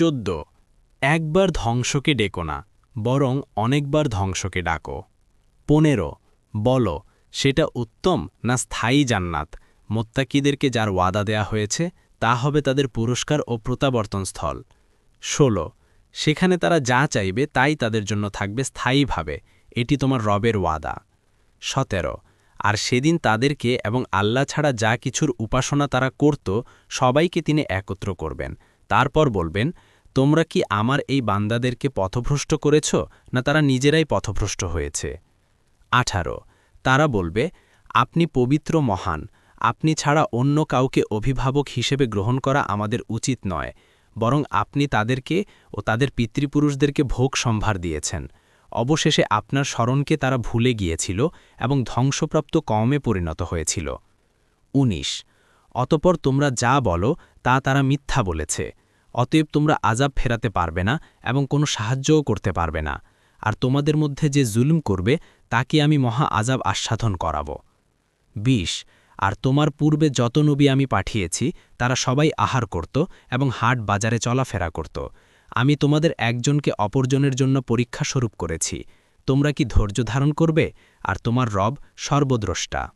চোদ্দ। একবার ধ্বংসকে ডেকো না, বরং অনেকবার ধ্বংসকে ডাকো। পনেরো। বলো, সেটা উত্তম না স্থায়ী জান্নাত? মোত্তাকিদেরকে যার ওয়াদা দেয়া হয়েছে, তা হবে তাদের পুরস্কার ও প্রত্যাবর্তন স্থল। ষোলো। সেখানে তারা যা চাইবে, তাই তাদের জন্য থাকবে স্থায়ীভাবে। এটি তোমার রবের ওয়াদা। সতেরো। আর সেদিন তাদেরকে এবং আল্লাহ ছাড়া যা কিছুর উপাসনা তারা করত, সবাইকে তিনি একত্র করবেন। তারপর বলবেন তোমরা কি আমার এই বান্দাদেরকে পথভ্রষ্ট করেছ, না তারা নিজেরাই পথভ্রষ্ট হয়েছে? আঠারো, তারা বলবে, আপনি পবিত্র মহান, আপনি ছাড়া অন্য কাউকে অভিভাবক হিসেবে গ্রহণ করা আমাদের উচিত নয়, বরং আপনি তাদেরকে ও তাদের পিতৃপুরুষদেরকে ভোগ সম্ভার দিয়েছেন। অবশেষে আপনার স্মরণকে তারা ভুলে গিয়েছিল এবং ধ্বংসপ্রাপ্ত কমে পরিণত হয়েছিল। ১৯ অতপর তোমরা যা বলো, তা তারা মিথ্যা বলেছে। অতএব তোমরা আজাব ফেরাতে পারবে না এবং কোনো সাহায্যও করতে পারবে না। আর তোমাদের মধ্যে যে জুলুম করবে, তাকে আমি মহা আজাব আস্বাদন করাব। ২০ আর তোমার পূর্বে যত নবী আমি পাঠিয়েছি, তারা সবাই আহার করত এবং হাট বাজারে চলাফেরা করত। আমি তোমাদের একজনকে অপরজনের জন্য পরীক্ষা স্বরূপ করেছি। তোমরা কি ধৈর্য ধারণ করবে? আর তোমার রব সর্বদ্রষ্টা।